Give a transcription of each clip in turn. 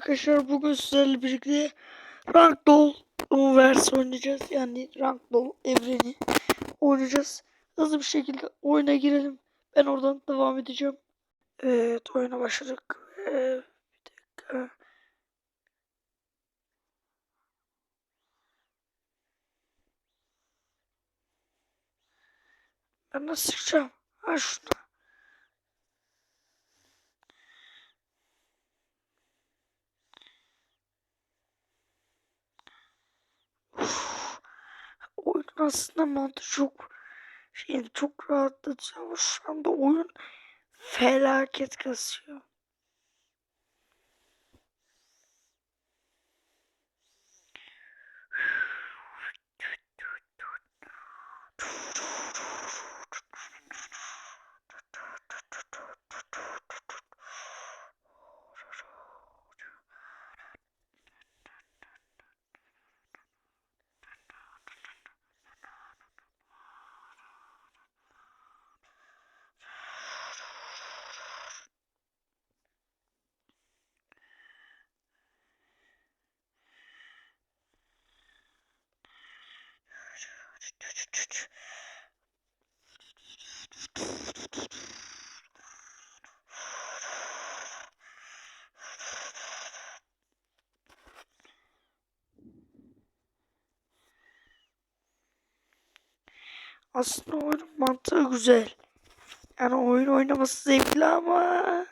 arkadaşlar bugün sizlerle birlikte Ragdoll versiyon oynayacağız. Yani Ragdoll evreni oynayacağız. Hızlı bir şekilde oyuna girelim. Ben oradan devam edeceğim. Evet oyuna başladık. Ee, bir dakika. Ben nasıl çıkacağım? Ha şuna. oyun aslında mantığı çok şey çok rahatlatıcı ama şu anda oyun felaket kasıyor. Aslında oyunun mantığı güzel. Yani oyun oynaması zevkli ama.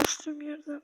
Düştüğüm yerden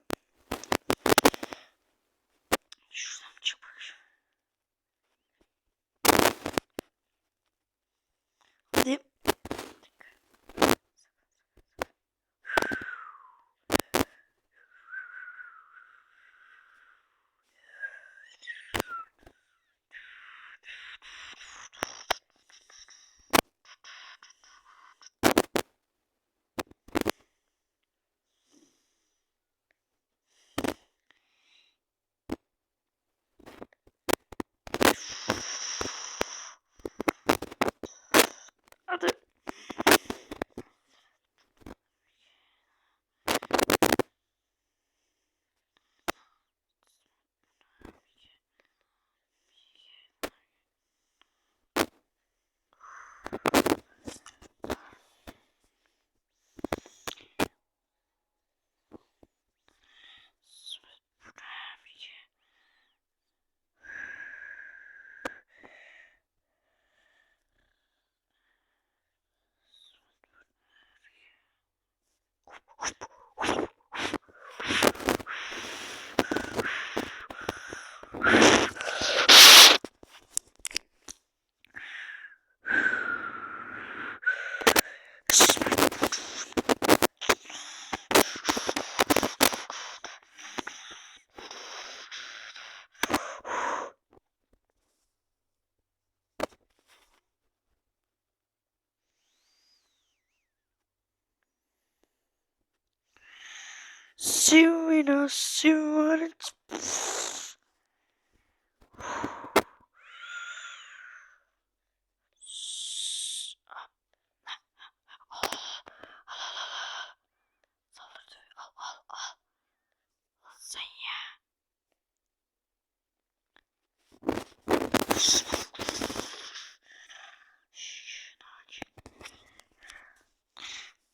Sivina, Sivina.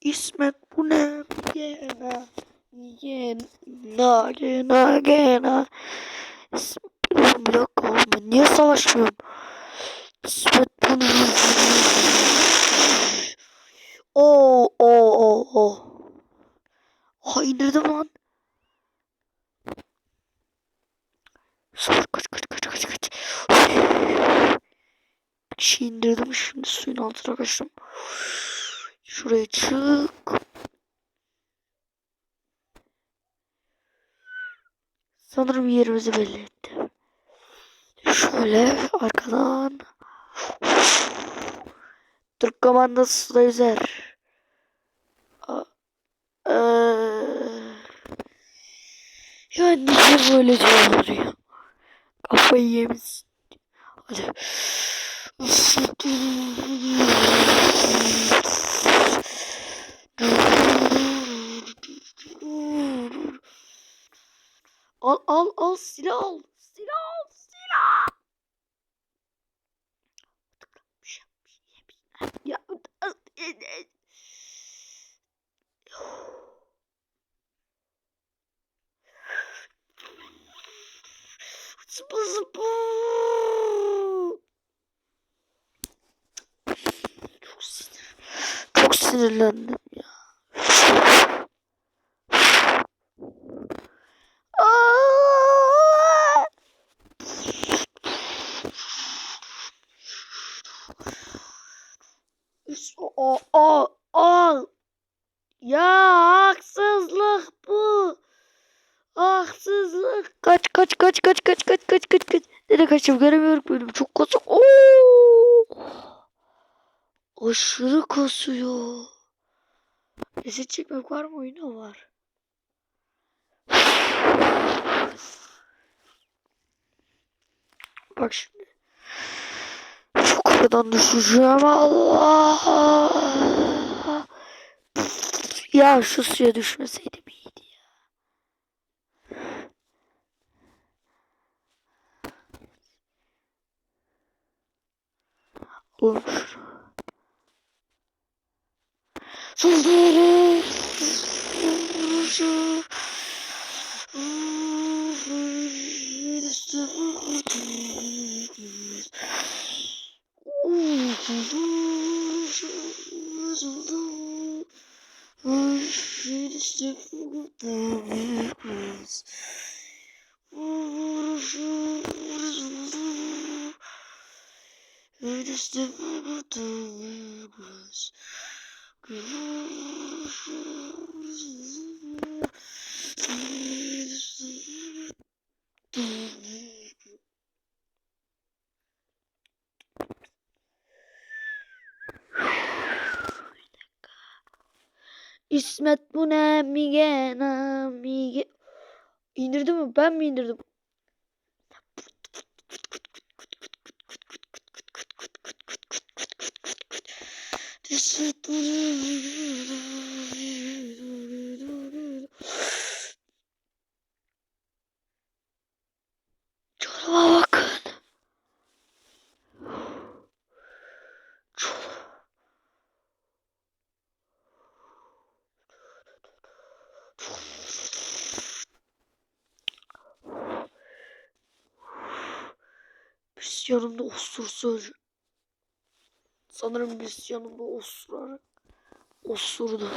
İsmet bu ne? Gene. Gena, gena, gena. Bir dakika oğlum ben niye savaşmıyorum? Oo, oo, oo, oo. Ha indirdim lan. Sor kaç kaç kaç kaç kaç. Bir şey indirdim şimdi suyun altına kaçtım. Şuraya çık. Sanırım yerimizi belli etti. Şöyle arkadan. Türk komandası suda yüzer. Eee, Ya niye böyle diyorlar ya? Kafayı yemiş. Hadi. Al al al silah al. Silah al silah. Ya zıpı zıpı. Çok sinir. Çok sinirlendim. kaç kaç kaç kaç kaç kaç kaç. Nereye kaçtım göremiyorum benim çok kasık. Oo! Aşırı kasıyor. Reset çekmek var mı oyunda var. Bak şimdi. Yukarıdan düşeceğim Allah. Ya şu suya düşmeseydi. olur. Saldırı. Saldırı. Oğlum İsmet bu ne migena mige İndirdi mi? Ben mi indirdim? Çorba bakın. Çorba. Biz yanımda ustursa Sanırım biz yanımda osurarak osurdu.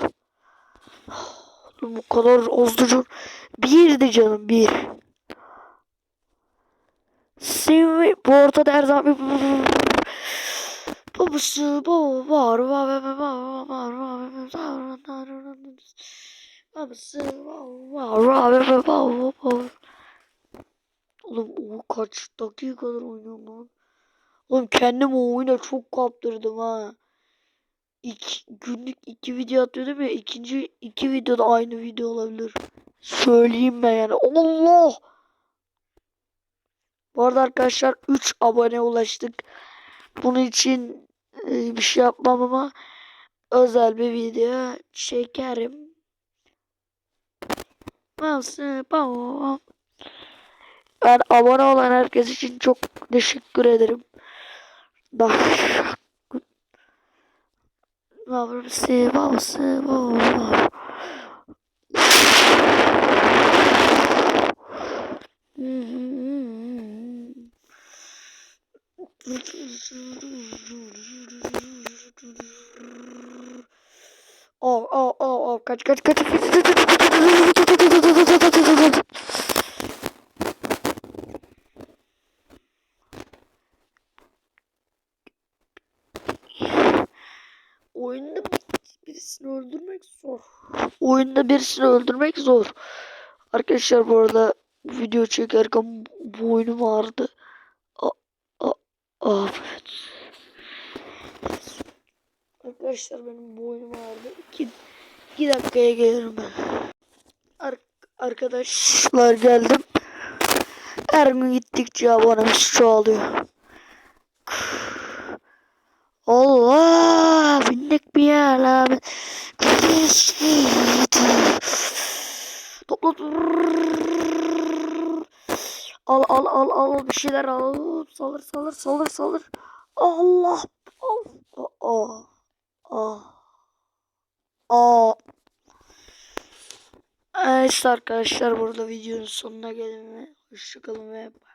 Oğlum bu kadar azdı Birdi canım bir. Simi bu ortada her zaman babası baba var var var var var var babası var var var var var Oğlum o kaç dakikadır oynuyorum lan. Oğlum kendimi o oyuna çok kaptırdım ha. İki, günlük iki video atıyordum ya. ikinci iki videoda aynı video olabilir. Söyleyeyim ben yani. Allah! Bu arada arkadaşlar 3 abone ulaştık. Bunun için e, bir şey yapmam ama özel bir video çekerim. Ben abone olan herkes için çok teşekkür ederim. Daha Babası, babası, babası. Oh, oh, oh, oh, kaç, kaç, kaç. Oyunda birisini öldürmek zor. Oyunda birisini öldürmek zor. Arkadaşlar bu arada video çekerken boynum ağrıdı. Evet. Arkadaşlar benim boynum ağrıdı. 2 2 dakikaya gelirim ben. Ar arkadaşlar geldim. Her gün gittikçe abonemiz çoğalıyor. Allah bindik bir yerler. Topla. Al al al al bir şeyler al. Salır salır salır salır. Allah. Of. Oh. Oh. Oh. Evet arkadaşlar burada videonun sonuna gelin ve hoşçakalın ve bye.